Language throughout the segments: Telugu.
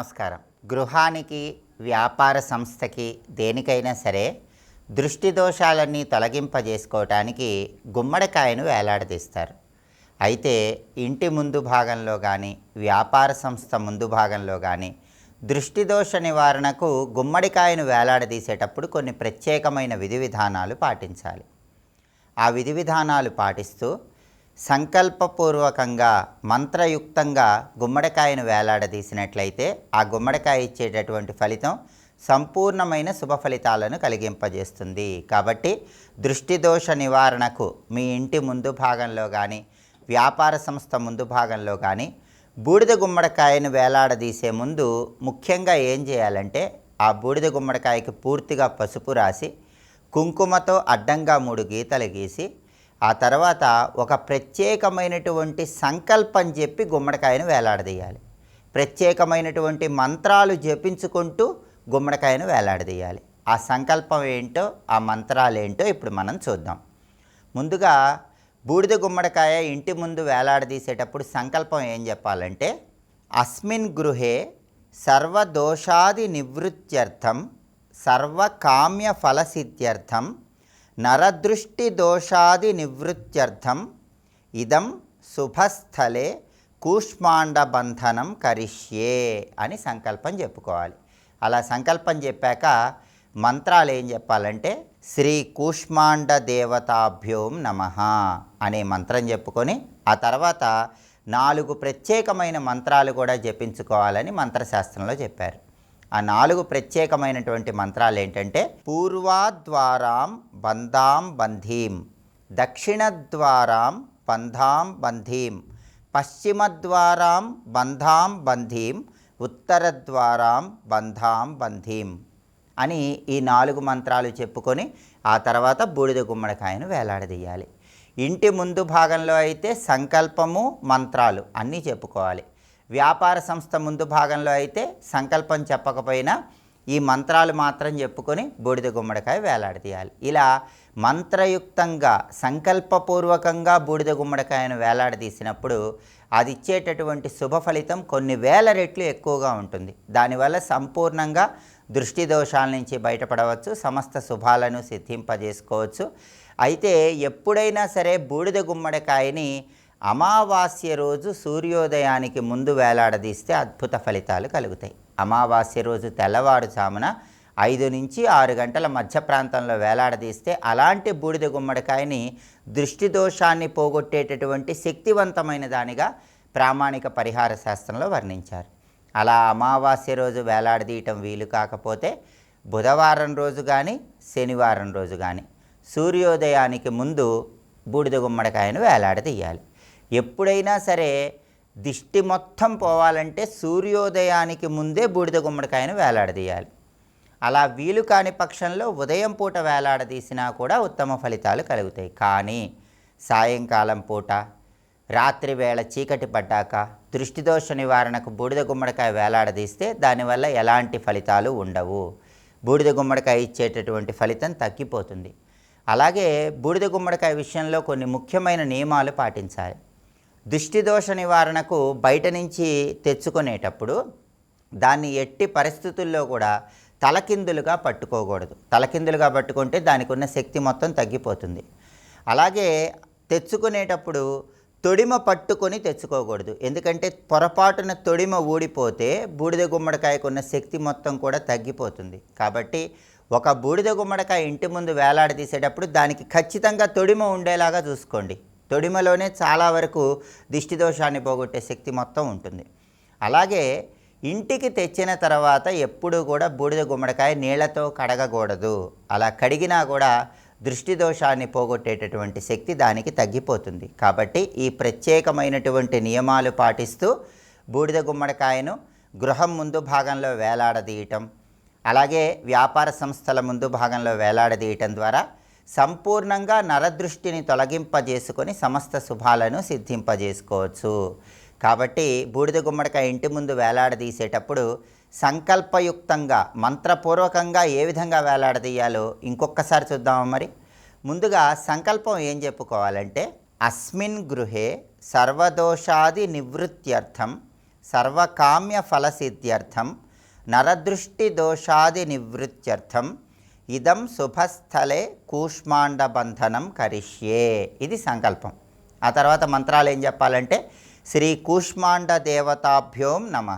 నమస్కారం. గృహానికి వ్యాపార సంస్థకి దేనికైనా సరే దృష్టి దోషాలన్నీ తొలగింపజేసుకోవటానికి గుమ్మడికాయను వేలాడదీస్తారు. అయితే ఇంటి ముందు భాగంలో కానీ వ్యాపార సంస్థ ముందు భాగంలో కానీ దృష్టి దోష నివారణకు గుమ్మడికాయను వేలాడదీసేటప్పుడు కొన్ని ప్రత్యేకమైన విధి విధానాలు పాటించాలి. ఆ విధి విధానాలు పాటిస్తూ సంకల్పపూర్వకంగా మంత్రయుక్తంగా గుమ్మడికాయను వేలాడదీసినట్లయితే ఆ గుమ్మడికాయ ఇచ్చేటటువంటి ఫలితం సంపూర్ణమైన శుభ ఫలితాలను కలిగింపజేస్తుంది. కాబట్టి దృష్టి దోష నివారణకు మీ ఇంటి ముందు భాగంలో కానీ వ్యాపార సంస్థ ముందు భాగంలో కానీ బూడిద గుమ్మడికాయను వేలాడదీసే ముందు ముఖ్యంగా ఏం చేయాలంటే ఆ బూడిద గుమ్మడికాయకి పూర్తిగా పసుపు రాసి కుంకుమతో అడ్డంగా మూడు గీతలు గీసి ఆ తర్వాత ఒక ప్రత్యేకమైనటువంటి సంకల్పం చెప్పి గుమ్మడికాయను వేలాడదీయాలి. ప్రత్యేకమైనటువంటి మంత్రాలు జపించుకుంటూ గుమ్మడికాయను వేలాడదీయాలి. ఆ సంకల్పం ఏంటో ఆ మంత్రాలు ఏంటో ఇప్పుడు మనం చూద్దాం. ముందుగా బూడిద గుమ్మడికాయ ఇంటి ముందు వేలాడదీసేటప్పుడు సంకల్పం ఏం చెప్పాలంటే అస్మిన్ గృహే సర్వదోషాది నివృత్త్యర్థం సర్వకామ్య ఫలసిద్ధ్యర్థం నరదృష్టి దోషాది నివృత్త్యర్థం ఇదం శుభస్థలే కూష్మాండ బంధనం కరిష్యే అని సంకల్పం చెప్పుకోవాలి. అలా సంకల్పం చెప్పాక మంత్రాలు ఏం చెప్పాలంటే శ్రీ కూష్మాండ దేవతాభ్యోం నమ అనే మంత్రం చెప్పుకొని ఆ తర్వాత నాలుగు ప్రత్యేకమైన మంత్రాలు కూడా జపించుకోవాలని మంత్రశాస్త్రంలో చెప్పారు. ఆ నాలుగు ప్రత్యేకమైనటువంటి మంత్రాలు ఏంటంటే పూర్వాద్వారాం బంధాం బంధీం దక్షిణద్వారాం బంధాం బంధీం పశ్చిమద్వారాం బంధాం బంధీం ఉత్తరద్వారాం బంధాం బంధీం అని ఈ నాలుగు మంత్రాలు చెప్పుకొని ఆ తర్వాత బూడిద గుమ్మడికాయను వేలాడదీయాలి. ఇంటి ముందు భాగంలో అయితే సంకల్పము మంత్రాలు అన్నీ చెప్పుకోవాలి. వ్యాపార సంస్థ ముందు భాగంలో అయితే సంకల్పం చెప్పకపోయినా ఈ మంత్రాలు మాత్రం చెప్పుకొని బూడిద గుమ్మడికాయ వేలాడదీయాలి ఇలా మంత్రయుక్తంగా సంకల్పపూర్వకంగా బూడిద గుమ్మడికాయను వేలాడదీసినప్పుడు అది ఇచ్చేటటువంటి శుభ ఫలితం కొన్ని వేల రెట్లు ఎక్కువగా ఉంటుంది. దానివల్ల సంపూర్ణంగా దృష్టి దోషాల నుంచి బయటపడవచ్చు సమస్త శుభాలను సిద్ధింపజేసుకోవచ్చు. అయితే ఎప్పుడైనా సరే బూడిద గుమ్మడికాయని అమావాస్య రోజు సూర్యోదయానికి ముందు వేలాడదీస్తే అద్భుత ఫలితాలు కలుగుతాయి. అమావాస్య రోజు తెల్లవారుజామున ఐదు నుంచి ఆరు గంటల మధ్య ప్రాంతంలో వేలాడదీస్తే అలాంటి బూడిద గుమ్మడికాయని దృష్టి దోషాన్ని పోగొట్టేటటువంటి శక్తివంతమైన దానిగా ప్రామాణిక పరిహార శాస్త్రంలో వర్ణించారు. అలా అమావాస్య రోజు వేలాడదీయటం వీలు కాకపోతే బుధవారం రోజు కానీ శనివారం రోజు కానీ సూర్యోదయానికి ముందు బూడిద గుమ్మడికాయను వేలాడదీయాలి. ఎప్పుడైనా సరే దిష్టి మొత్తం పోవాలంటే సూర్యోదయానికి ముందే బూడిద గుమ్మడికాయను వేలాడదీయాలి. అలా వీలు కాని పక్షంలో ఉదయం పూట వేలాడదీసినా కూడా ఉత్తమ ఫలితాలు కలుగుతాయి. కానీ సాయంకాలం పూట రాత్రి వేళ చీకటి పడ్డాక దృష్టిదోష నివారణకు బూడిద గుమ్మడికాయ వేలాడదీస్తే దానివల్ల ఎలాంటి ఫలితాలు ఉండవు. బూడిద గుమ్మడికాయ ఇచ్చేటటువంటి ఫలితం తగ్గిపోతుంది. అలాగే బూడిద గుమ్మడికాయ విషయంలో కొన్ని ముఖ్యమైన నియమాలు పాటించాలి. దోష నివారణకు బయట నుంచి తెచ్చుకునేటప్పుడు దాన్ని ఎట్టి పరిస్థితుల్లో కూడా తలకిందులుగా పట్టుకోకూడదు. తలకిందులుగా పట్టుకుంటే దానికి ఉన్న శక్తి మొత్తం తగ్గిపోతుంది. అలాగే తెచ్చుకునేటప్పుడు తొడిమ పట్టుకొని తెచ్చుకోకూడదు. ఎందుకంటే పొరపాటున తొడిమ ఊడిపోతే బూడిద గుమ్మడికాయకు ఉన్న శక్తి మొత్తం కూడా తగ్గిపోతుంది. కాబట్టి ఒక బూడిద గుమ్మడికాయ ఇంటి ముందు వేలాడదీసేటప్పుడు దానికి ఖచ్చితంగా తొడిమ ఉండేలాగా చూసుకోండి. తొడిమలోనే చాలా వరకు దిష్టి దోషాన్ని పోగొట్టే శక్తి మొత్తం ఉంటుంది. అలాగే ఇంటికి తెచ్చిన తర్వాత ఎప్పుడూ కూడా బూడిద గుమ్మడికాయ నీళ్ళతో కడగకూడదు. అలా కడిగినా కూడా దృష్టి దోషాన్ని పోగొట్టేటటువంటి శక్తి దానికి తగ్గిపోతుంది. కాబట్టి ఈ ప్రత్యేకమైనటువంటి నియమాలు పాటిస్తూ బూడిద గుమ్మడికాయను గృహం ముందు భాగంలో వేలాడదీయటం అలాగే వ్యాపార సంస్థల ముందు భాగంలో వేలాడదీయటం ద్వారా సంపూర్ణంగా నరదృష్టిని తొలగింపజేసుకొని సమస్త శుభాలను సిద్ధింపజేసుకోవచ్చు. కాబట్టి బూడిద గుమ్మడికాయ ఇంటి ముందు వేలాడదీసేటప్పుడు సంకల్పయుక్తంగా మంత్రపూర్వకంగా ఏ విధంగా వేలాడదీయాలో ఇంకొకసారి చూద్దామా మరి? ముందుగా సంకల్పం ఏం చెప్పుకోవాలంటే అస్మిన్ గృహే సర్వదోషాది నివృత్త్యర్థం సర్వకామ్య ఫలసిద్ధ్యర్థం నరదృష్టి దోషాది నివృత్త్యర్థం ఇదం శుభస్థలే కూష్మాండ బంధనం కరిష్యే. ఇది సంకల్పం. ఆ తర్వాత మంత్రాలు ఏం చెప్పాలంటే శ్రీ కూష్మాండ దేవతాభ్యోం నమ.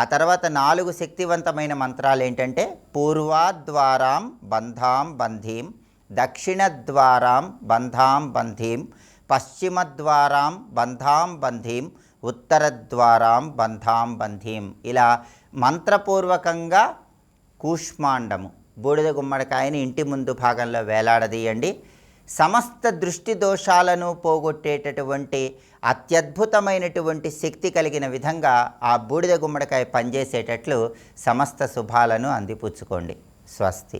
ఆ తర్వాత నాలుగు శక్తివంతమైన మంత్రాలు ఏంటంటే పూర్వాద్వారాం బంధాం బంధీం దక్షిణద్వారాం బంధాం బంధీం పశ్చిమద్వారాం బంధాం బంధీం ఉత్తరద్వారాం బంధాం బంధీం. ఇలా మంత్రపూర్వకంగా కూష్మాండము. బూడిద గుమ్మడికాయని ఇంటి ముందు భాగంలో వేలాడదీయండి. సమస్త దృష్టి దోషాలను పోగొట్టేటటువంటి అత్యద్భుతమైనటువంటి శక్తి కలిగిన విధంగా ఆ బూడిద గుమ్మడికాయ పనిచేసేటట్లు సమస్త శుభాలను అందిపుచ్చుకోండి. స్వస్తి.